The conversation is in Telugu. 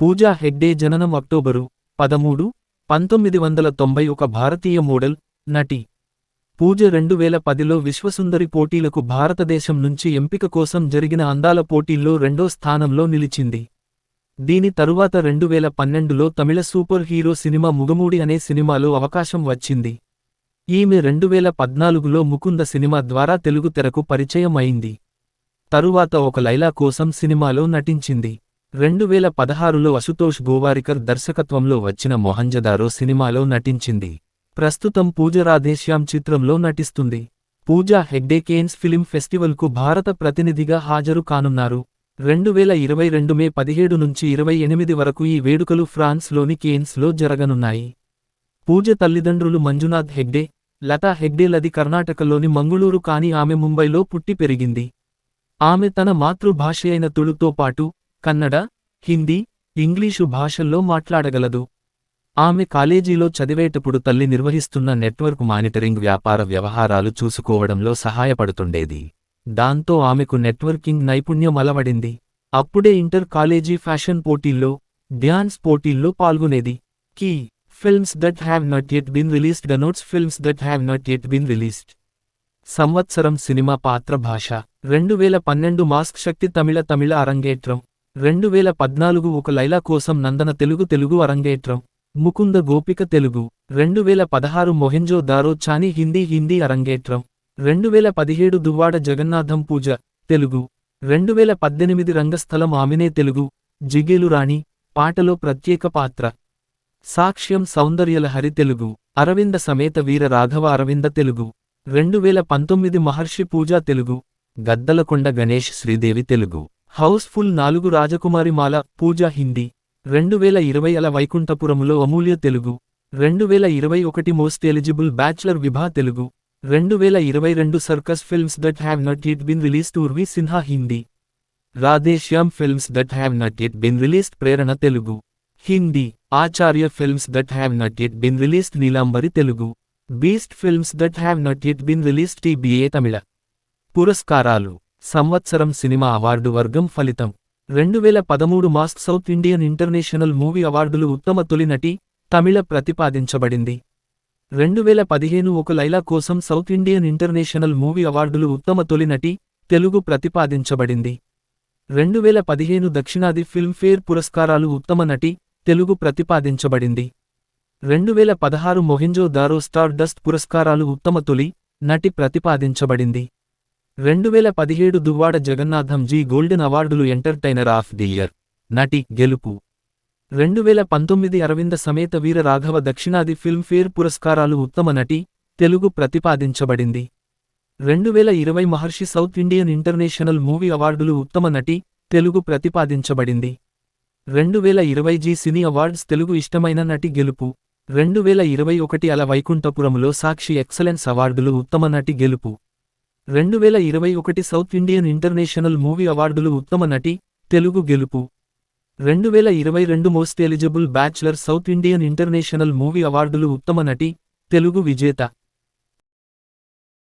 పూజా హెగ్డే జననం అక్టోబరు పదమూడు పంతొమ్మిది వందల తొంభై ఒక భారతీయ మోడల్ నటి. పూజ రెండు వేల పదిలో విశ్వసుందరి పోటీలకు భారతదేశం నుంచి ఎంపిక కోసం జరిగిన అందాల పోటీల్లో రెండో స్థానంలో నిలిచింది. దీని తరువాత రెండు వేల పన్నెండులో Tamil super hero cinema Mugamoodi అనే సినిమాలో అవకాశం వచ్చింది. ఈమె రెండు వేల పద్నాలుగులో ముకుంద సినిమా ద్వారా తెలుగు తెరకు పరిచయం అయింది తరువాత ఒక లైలా కోసం సినిమాలో నటించింది. రెండు వేల పదహారులో అశుతోష్ గోవారికర్ దర్శకత్వంలో వచ్చిన మొహంజదారో సినిమాలో నటించింది. ప్రస్తుతం పూజ రాధేశ్యాం చిత్రంలో నటిస్తుంది. పూజా హెగ్డే కేన్స్ ఫిలిం ఫెస్టివల్కు భారత ప్రతినిధిగా హాజరు కానున్నారు. రెండు వేల ఇరవై రెండు మే పదిహేడు నుంచి ఇరవై ఎనిమిది వరకు ఈ వేడుకలు ఫ్రాన్స్లోని కేన్స్లో జరగనున్నాయి. పూజ తల్లిదండ్రులు మంజునాథ్ హెగ్డే లతా హెగ్డేలది కర్ణాటకలోని మంగుళూరు కాని ఆమె ముంబైలో పుట్టి పెరిగింది. ఆమె తన మాతృభాష అయిన తుళుతో పాటు కన్నడ హిందీ ఇంగ్లీషు భాషల్లో మాట్లాడగలదు. ఆమె కాలేజీలో చదివేటప్పుడు తల్లి నిర్వహిస్తున్న నెట్వర్క్ మానిటరింగ్ వ్యాపార వ్యవహారాలు చూసుకోవడంలో సహాయపడుతుండేది. దాంతో ఆమెకు నెట్వర్కింగ్ నైపుణ్యం అలవడింది. అప్పుడే ఇంటర్ కాలేజీ ఫ్యాషన్ పోటీల్లో డ్యాన్స్ పోటీల్లో పాల్గొనేది. Key films that have not yet been released denotes films that have not yet been released సంవత్సరం సినిమా పాత్ర భాష రెండు వేల పన్నెండు మాస్క్ శక్తి తమిళ తమిళ అరంగేట్రం. రెండు వేల పద్నాలుగు ఒక లైలా కోసం నందన తెలుగు తెలుగు అరంగేట్రం. ముకుంద గోపిక తెలుగు. రెండు వేల పదహారు మొహెంజో దారో చాని హిందీ హిందీ అరంగేట్రం. రెండు వేల పదిహేడు దువ్వాడ జగన్నాథం పూజ తెలుగు. రెండు వేల పద్దెనిమిది రంగస్థలం ఆమెనే తెలుగు. జిగేలు రాణి పాటలో ప్రత్యేక పాత్ర. సాక్ష్యం సౌందర్యలహరి తెలుగు. అరవింద సమేత వీర రాఘవ అరవింద తెలుగు. రెండు వేల పంతొమ్మిది మహర్షి పూజా తెలుగు. గద్దలకొండ గణేష్ శ్రీదేవి తెలుగు. హౌస్ఫుల్ నాలుగు రాజకుమారి మాల పూజా హిందీ. రెండు వేల ఇరవై అల వైకుంఠపురములో అమూల్య తెలుగు. రెండు వేల ఇరవై ఒకటి most eligible bachelor Vibha Telugu. రెండు వేల ఇరవై రెండు Cirkus films that have not yet been released Urvi Sinha Hindi. Radhe Shyam films that have not yet been released Prerana Telugu. Hindi Acharya films that have not yet been released Neelambari Telugu. Beast films that have not yet been released TBA Tamil. పురస్కారాలు. సంవత్సరం సినిమా అవార్డు వర్గం ఫలితం. రెండు వేల పదమూడు మాస్ సౌత్ ఇండియన్ ఇంటర్నేషనల్ మూవీ అవార్డులు ఉత్తమ తొలి నటి తమిళ ప్రతిపాదించబడింది. రెండు వేల పదిహేను ఒక లైలా కోసం సౌత్ ఇండియన్ ఇంటర్నేషనల్ మూవీ అవార్డులు ఉత్తమ తొలి నటి తెలుగు ప్రతిపాదించబడింది. రెండు వేల పదిహేను దక్షిణాది ఫిల్మ్ఫేర్ పురస్కారాలు ఉత్తమ నటి తెలుగు ప్రతిపాదించబడింది. రెండు వేల పదహారు మొహింజో దారో స్టార్ డస్ట్ పురస్కారాలు ఉత్తమ తొలి నటి ప్రతిపాదించబడింది. రెండు వేల పదిహేడు దువ్వాడ జగన్నాథం జీ గోల్డెన్ అవార్డులు ఎంటర్టైనర్ ఆఫ్ ది ఇయర్. నటి గెలుపు. రెండు వేల పంతొమ్మిది అరవింద సమేత వీర రాఘవ దక్షిణాది ఫిల్మ్ఫేర్ పురస్కారాలు ఉత్తమ నటి తెలుగు ప్రతిపాదించబడింది. రెండు వేల ఇరవై Maharshi South Indian International Movie అవార్డులు ఉత్తమ నటి తెలుగు ప్రతిపాదించబడింది. రెండు వేల ఇరవై జీ సినీ అవార్డ్స్ తెలుగు ఇష్టమైన నటి గెలుపు. రెండు వేల ఇరవై ఒకటి అల వైకుంఠపురములో సాక్షి ఎక్సలెన్స్ అవార్డులు ఉత్తమ నటి గెలుపు. రెండు వేల ఇరవై ఒకటి సౌత్ ఇండియన్ ఇంటర్నేషనల్ మూవీ అవార్డులు ఉత్తమ నటి తెలుగు గెలుపు. రెండు వేల ఇరవై రెండు Most Eligible Bachelor South Indian International Movie అవార్డులు ఉత్తమ నటి తెలుగు విజేత.